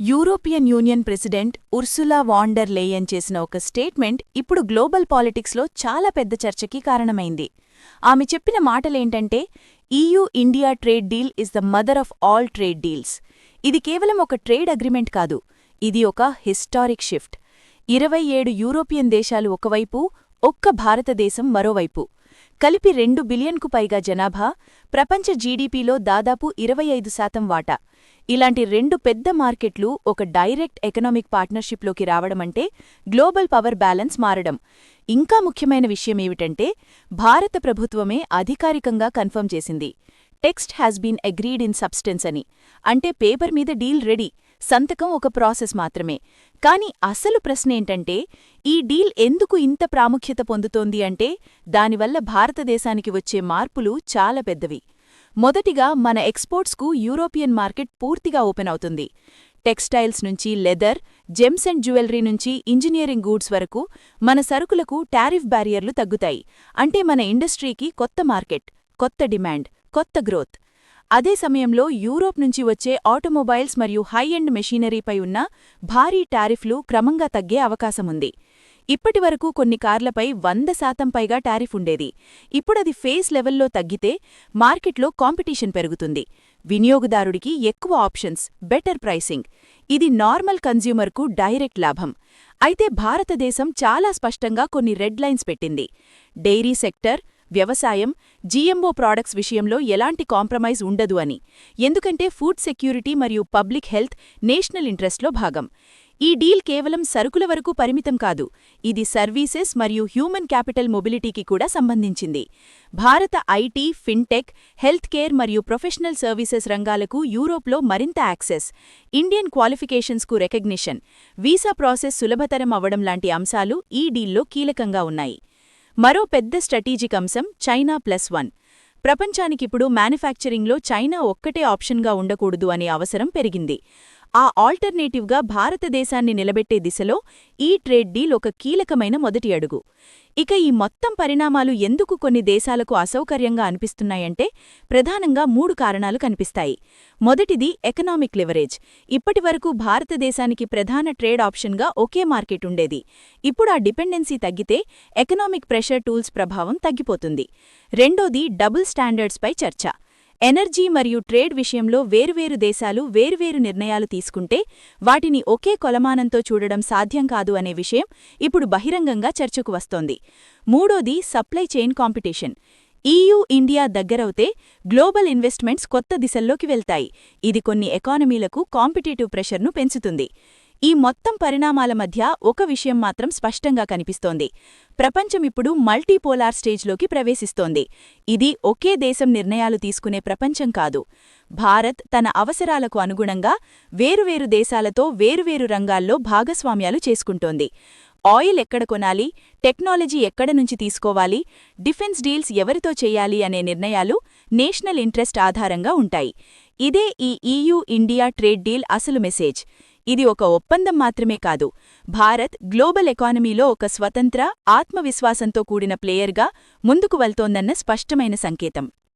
European Union president Ursula von der Leyen చేసిన ఒక statement ఇప్పుడు గ్లోబల్ పాలిటిక్స్లో చాలా పెద్ద చర్చకి కారణమైంది. ఆమె చెప్పిన మాటలేంటంటే EU India trade deal is the mother of all trade deals. ఇది కేవలం ఒక ట్రేడ్ అగ్రిమెంట్ కాదు ఇది ఒక హిస్టారిక్ షిఫ్ట్. ఇరవై ఏడు యూరోపియన్ దేశాలు ఒకవైపు ఒక్క భారతదేశం మరోవైపు. కలిపి రెండు బిలియన్కు పైగా జనాభా ప్రపంచ జీడీపీలో దాదాపు ఇరవై ఐదు శాతం వాటా. ఇలాంటి రెండు పెద్ద మార్కెట్లు ఒక డైరెక్ట్ ఎకనామిక్ పార్ట్నర్షిప్లోకి రావడమంటే గ్లోబల్ పవర్ బ్యాలెన్స్ మారడం. ఇంకా ముఖ్యమైన విషయమేమిటంటే భారత ప్రభుత్వమే అధికారికంగా కన్ఫర్మ్ చేసింది. Text has been agreed in substance అని. అంటే పేపర్ మీద డీల్ రెడీ. సంతకం ఒక ప్రాసెస్ మాత్రమే. కాని అసలు ప్రశ్నేంటంటే ఈ డీల్ ఎందుకు ఇంత ప్రాముఖ్యత పొందుతోంది అంటే దానివల్ల భారతదేశానికి వచ్చే మార్పులు చాలా పెద్దవి. మొదటిగా మన ఎక్స్పోర్ట్స్కు యూరోపియన్ మార్కెట్ పూర్తిగా ఓపెన్ అవుతుంది. టెక్స్టైల్స్ నుంచి లెదర్ జెమ్స్ అండ్ జ్యువెలరీ నుంచి ఇంజనీరింగ్ గూడ్స్ వరకు మన సరుకులకు టారిఫ్ బ్యారియర్లు తగ్గుతాయి. అంటే మన ఇండస్ట్రీకి కొత్త మార్కెట్ కొత్త డిమాండ్ కొత్త గ్రోత్. అదే సమయంలో యూరోప్ నుంచి వచ్చే ఆటోమొబైల్స్ మరియు హై ఎండ్ మెషీనరీపై ఉన్న భారీ టారిఫ్లు క్రమంగా తగ్గే అవకాశముంది. ఇప్పటివరకు కొన్ని కార్లపై వంద శాతం పైగా టారిఫ్ ఉండేది ఇప్పుడది ఫేస్ లెవెల్లో తగ్గితే మార్కెట్లో కాంపిటీషన్ పెరుగుతుంది. వినియోగదారుడికి ఎక్కువ ఆప్షన్స్ బెటర్ ప్రైసింగ్. ఇది నార్మల్ కన్జ్యూమర్కు డైరెక్ట్ లాభం. అయితే భారతదేశం చాలా స్పష్టంగా కొన్ని రెడ్ లైన్స్ పెట్టింది. డైరీ సెక్టర్ వ్యవసాయం జీఎంఓ ప్రాడక్ట్స్ విషయంలో ఎలాంటి కాంప్రమైజ్ ఉండదు అని. ఎందుకంటే ఫుడ్ సెక్యూరిటీ మరియు పబ్లిక్ హెల్త్ నేషనల్ ఇంట్రెస్ట్లో భాగం. ఈ డీల్ కేవలం సరుకుల వరకు పరిమితం కాదు ఇది సర్వీసెస్ మరియు హ్యూమన్ క్యాపిటల్ మొబిలిటీకి కూడా సంబంధించింది. Bharat IT fintech health care మరియు ప్రొఫెషనల్ సర్వీసెస్ రంగాలకు యూరోప్లో మరింత యాక్సెస్ ఇండియన్ క్వాలిఫికేషన్స్కు రెకగ్నిషన్ వీసా ప్రాసెస్ సులభతరం అవ్వడం లాంటి అంశాలు ఈ డీల్లో కీలకంగా ఉన్నాయి. మరో పెద్ద స్ట్రాటజిక్ అంశం చైనా ప్లస్ వన్. ప్రపంచానికిప్పుడు మ్యానుఫ్యాక్చరింగ్లో చైనా ఒక్కటే ఆప్షన్గా ఉండకూడదు అనే అవసరం పెరిగింది. ఆ ఆల్టర్నేటివ్గా భారతదేశాన్ని నిలబెట్టే దిశలో ఈ ట్రేడ్ డీల్ ఒక కీలకమైన మొదటి అడుగు. ఇక ఈ మొత్తం పరిణామాలు ఎందుకు కొన్ని దేశాలకు అసౌకర్యంగా అనిపిస్తున్నాయంటే ప్రధానంగా మూడు కారణాలు కనిపిస్తాయి. మొదటిది ఎకనామిక్ లివరేజ్. ఇప్పటివరకు భారతదేశానికి ప్రధాన ట్రేడ్ ఆప్షన్గా ఒకే మార్కెట్ ఉండేది. ఇప్పుడు ఆ డిపెండెన్సీ తగ్గితే ఎకనామిక్ ప్రెషర్ టూల్స్ ప్రభావం తగ్గిపోతుంది. రెండోది డబుల్ స్టాండర్డ్స్పై చర్చ. ఎనర్జీ మరియు ట్రేడ్ విషయంలో వేర్వేరు దేశాలు వేర్వేరు నిర్ణయాలు తీసుకుంటే వాటిని ఒకే కొలమానంతో చూడడం సాధ్యం కాదు అనే విషయం ఇప్పుడు బహిరంగంగా చర్చకు వస్తోంది. మూడోది supply chain competition. EU India దగ్గరవుతే global investments కొత్త దిశల్లోకి వెళ్తాయి. ఇది కొన్ని ఎకానమీలకు కాంపిటేటివ్ ప్రెషర్ను పెంచుతుంది. ఈ మొత్తం పరిణామాల మధ్య ఒక విషయం మాత్రం స్పష్టంగా కనిపిస్తోంది. ప్రపంచమిప్పుడు మల్టీపోలార్ స్టేజ్లోకి ప్రవేశిస్తోంది. ఇది ఒకే దేశం నిర్ణయాలు తీసుకునే ప్రపంచం కాదు. భారత్ తన అవసరాలకు అనుగుణంగా వేరువేరు దేశాలతో వేరువేరు రంగాల్లో భాగస్వామ్యాలు చేసుకుంటోంది. ఆయిల్ ఎక్కడ కొనాలి టెక్నాలజీ ఎక్కడ నుంచి తీసుకోవాలి డిఫెన్స్ డీల్స్ ఎవరితో చేయాలి అనే నిర్ణయాలు నేషనల్ ఇంట్రెస్ట్ ఆధారంగా ఉంటాయి. ఇదే ఈ e EU India trade deal అసలు మెసేజ్. ఇది ఒక ఒప్పందం మాత్రమే కాదు. భారత్ గ్లోబల్ ఎకానమీలో ఒక స్వతంత్ర ఆత్మవిశ్వాసంతో కూడిన ప్లేయర్గా ముందుకు వెళ్తోందన్న స్పష్టమైన సంకేతం.